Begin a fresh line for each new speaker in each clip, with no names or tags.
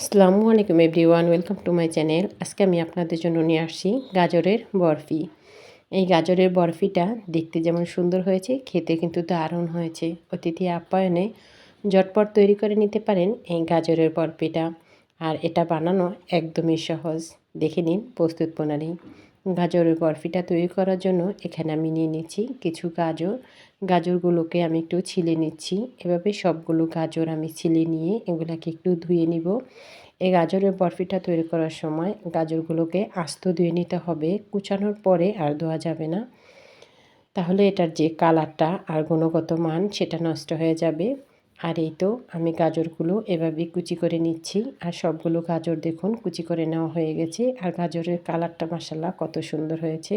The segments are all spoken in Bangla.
আসসালামু আলাইকুম everyone, welcome to my channel. আজকে আমি আপনাদের জন্য নিয়ে আসছি গাজরের বরফি। এই গাজরের বরফিটা দেখতে যেমন সুন্দর হয়েছে, খেতে কিন্তু দারুণ হয়েছে। অতিথি আপ্যায়নে ঝটপট তৈরি করে নিতে পারেন এই গাজরের বরফিটা। আর এটা বানানো একদমই সহজ। দেখে নিন প্রস্তুত প্রণালী। গাজরের বরফিটা তৈরি করার জন্য এখানে আমি নিয়ে নিচ্ছি কিছু গাজর। গাজরগুলোকে আমি একটু ছিলে নিচ্ছি। এভাবে সবগুলো গাজর আমি ছিলে নিয়ে এগুলাকে একটু ধুয়ে নিব। এই গাজরের বরফিটা তৈরি করার সময় গাজরগুলোকে আস্ত ধুয়ে নিতে হবে। কুচানোর পরে আর ধোয়া যাবে না। তাহলে এটার যে কালারটা আর গুণগত মান সেটা নষ্ট হয়ে যাবে। আর এই তো আমি গাজরগুলো এভাবে কুচি করে নিচ্ছি। আর সবগুলো গাজর দেখুন কুচি করে নেওয়া হয়ে গেছে। আর গাজরের কালারটা মাসাল্লাহ কত সুন্দর হয়েছে।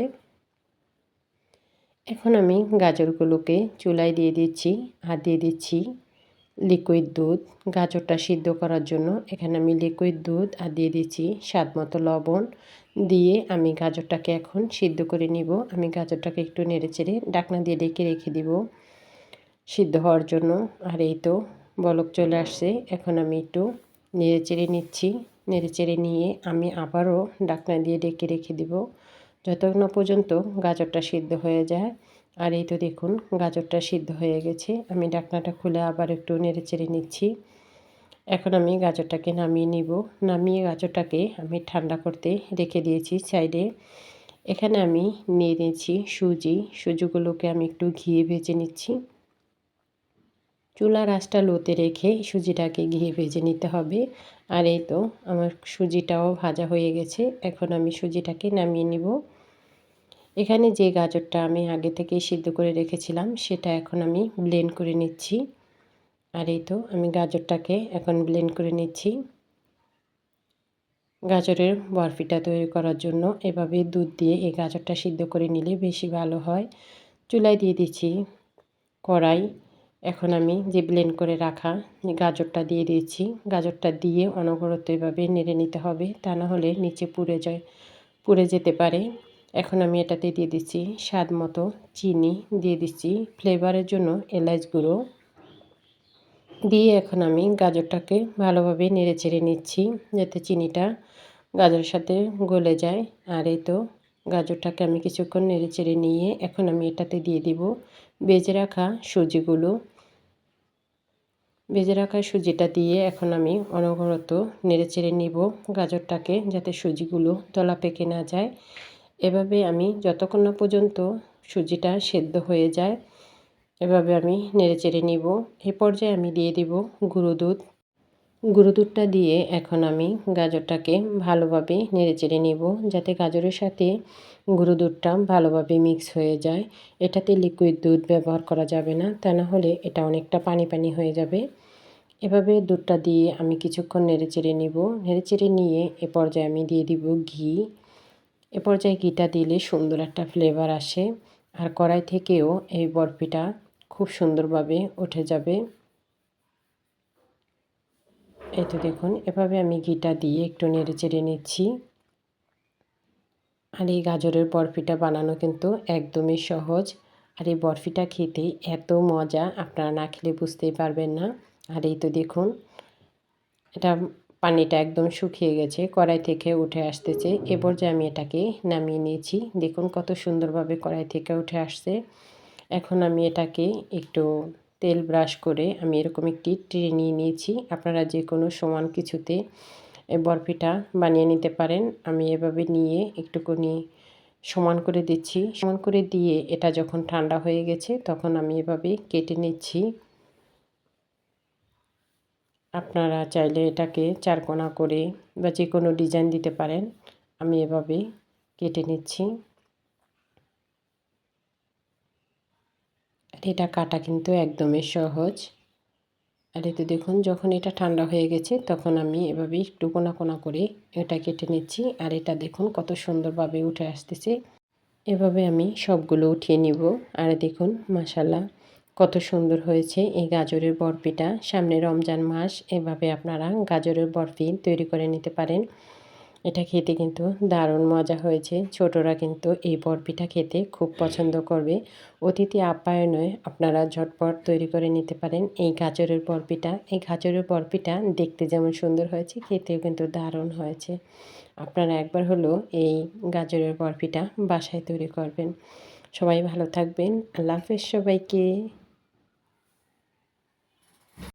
এখন আমি গাজরগুলোকে চুলায় দিয়ে দিচ্ছি আর দিয়ে দিচ্ছি লিকুইড দুধ। গাজরটা সিদ্ধ করার জন্য এখানে আমি লিকুইড দুধ আর দিয়ে দিচ্ছি স্বাদ মতো লবণ। দিয়ে আমি গাজরটাকে এখন সিদ্ধ করে নিব। আমি গাজরটাকে একটু নেড়ে চেড়ে ডাকনা দিয়ে ডেকে রেখে দিব। সিদ্ধ হওয়ার জন্য। আর এই তো বলক চলে আসছে। এখন আমি একটু নেড়ে চেড়ে নিচ্ছি। নেড়ে চেড়ে নিয়ে আমি আবারও ডাকনা দিয়ে ডেকে রেখে দিব। যতক্ষণ পর্যন্ত গাজরটা সিদ্ধ হয়ে যায়। আর এই তো দেখুন, গাজরটা সিদ্ধ হয়ে গেছে। আমি ডাকনাটা খুলে আবার একটু নেড়ে চেড়ে নিচ্ছি। এখন আমি গাজরটাকে নামিয়ে নিব। নামিয়ে গাজরটাকে আমি ঠান্ডা করতে রেখে দিয়েছি সাইডে। এখানে আমি নিয়ে নিয়েছি সুজি। সুজিগুলোকে আমি একটু ঘিয়ে ভেজে নিচ্ছি। চুলার আঁচটা লোতে রেখে সুজিটাকে ঘিয়ে ভেজে নিতে হবে। আর এই তো আমার সুজিটাও ভাজা হয়ে গেছে। এখন আমি সুজিটাকে নামিয়ে নিব। এখানে যে গাজরটা আমি আগে থেকে সিদ্ধ করে রেখেছিলাম, সেটা এখন আমি ব্লেন্ড করে নিচ্ছি। আর এই তো আমি গাজরটাকে এখন ব্লেন্ড করে নিচ্ছি। গাজরের বরফিটা তৈরি করার জন্য এভাবে দুধ দিয়ে এই গাজরটা সিদ্ধ করে নিলে বেশি ভালো হয়। চুলায় দিয়ে দিচ্ছি কড়াই। এখন আমি যে ব্লেন্ড করে রাখা গাজরটা দিয়ে দিয়েছি, গাজরটা দিয়ে অনবরত এভাবে নেড়ে নিতে হবে, তা না হলে নিচে পুড়ে যায়, পুড়ে যেতে পারে। এখন আমি এটাতে দিয়ে দিচ্ছি স্বাদ মতো চিনি, দিয়ে দিচ্ছি ফ্লেভারের জন্য এলাচ গুঁড়ো। দিয়ে এখন আমি গাজরটাকে ভালোভাবে নেড়ে চেড়ে নিচ্ছি, যাতে চিনিটা গাজরের সাথে গলে যায়। আর এই তো গাজরটাকে আমি কিছুক্ষণ নেড়ে চেড়ে নিয়ে এখন আমি এটাতে দিয়ে দিব বেজে রাখা সুজিগুলো। ভেজে রাখা সুজিটা দিয়ে এখন আমি অনবরত নেড়ে চেড়ে নিব গাজরটাকে যাতে সুজিগুলো তলা পেকে না যায়। এভাবে আমি যতক্ষণ না পর্যন্ত সুজিটা সেদ্ধ হয়ে যায়, এভাবে আমি নেড়ে চেড়ে নিব। এ পর্যায়ে আমি দিয়ে দিব গুঁড়ো দুধ। গুঁড়ো দুধটা দিয়ে এখন আমি গাজরটাকে ভালোভাবে নেড়ে চেড়ে নিব, যাতে গাজরের সাথে গুঁড়ো দুধটা ভালোভাবে মিক্স হয়ে যায়। এটাতে লিকুইড দুধ ব্যবহার করা যাবে না, তা না হলে এটা অনেকটা পানি পানি হয়ে যাবে। এভাবে দুধটা দিয়ে আমি কিছুক্ষণ নেড়ে চেড়ে নিব। নেড়ে চেড়ে নিয়ে এ পর্যায়ে আমি দিয়ে দিব ঘি। এ পর্যায়ে ঘিটা দিলে সুন্দর একটা ফ্লেভার আসে। আর কড়াই থেকেও এই বরফিটা খুব সুন্দরভাবে উঠে যাবে। এই তো দেখুন, এভাবে আমি ঘিটা দিয়ে একটু নেড়ে চেড়ে নিচ্ছি। আর এই গাজরের বরফিটা বানানো কিন্তু একদমই সহজ। আর এই বরফিটা খেতে এত মজা, আপনারা না খেলে বুঝতেই পারবেন না। আর এই তো দেখুন, এটা পানিটা একদম শুকিয়ে গেছে, কড়াই থেকে উঠে আসতেছে। এ পর্যায়ে আমি এটাকে নামিয়ে নিয়েছি। দেখুন কত সুন্দরভাবে কড়াই থেকে উঠে আসছে। এখন আমি এটাকে একটু তেল ব্রাশ করে আমি এরকম একটি ট্রে নিয়ে নিয়েছি। আপনারা যে কোনো সমান কিছুতে বরফিটা বানিয়ে নিতে পারেন। আমি এভাবে নিয়ে একটুকুনি সমান করে দিচ্ছি। সমান করে দিয়ে এটা যখন ঠান্ডা হয়ে গেছে তখন আমি এভাবে কেটে নিচ্ছি। আপনারা চাইলে এটাকে চারকোনা করে বা যে কোনো ডিজাইন দিতে পারেন। আমি এভাবে কেটে নিচ্ছি। এটা কাটা কিন্তু একদমই সহজ। আর এতে দেখুন, যখন এটা ঠান্ডা হয়ে গেছে, তখন আমি এভাবে একটু কোনা কোনা করে এটা কেটে নিচ্ছি। আর এটা দেখুন, কত সুন্দরভাবে উঠে আসতেছে। এভাবে আমি সবগুলো উঠিয়ে নিব। আর দেখুন মাসাল্লাহ কত সুন্দর হয়েছে এই গাজরের বরফিটা। সামনে রমজান মাস, এভাবে আপনারা গাজরের বরফি তৈরি করে নিতে পারেন। এটা খেতে কিন্তু দারুণ মজা হয়েছে। ছোটরা কিন্তু এই বরফিটা খেতে খুব পছন্দ করবে। অতিথি আপ্যায়নে আপনারা ঝটপট তৈরি করে নিতে পারেন এই গাজরের বরফিটা। এই গাজরের বরফিটা দেখতে যেমন সুন্দর হয়েছে, খেতেও কিন্তু দারুণ হয়েছে। আপনারা একবার হলো এই গাজরের বরফিটা বাসায় তৈরি করবেন। সবাই ভালো থাকবেন। আল্লাহ হাফেজ সবাইকে।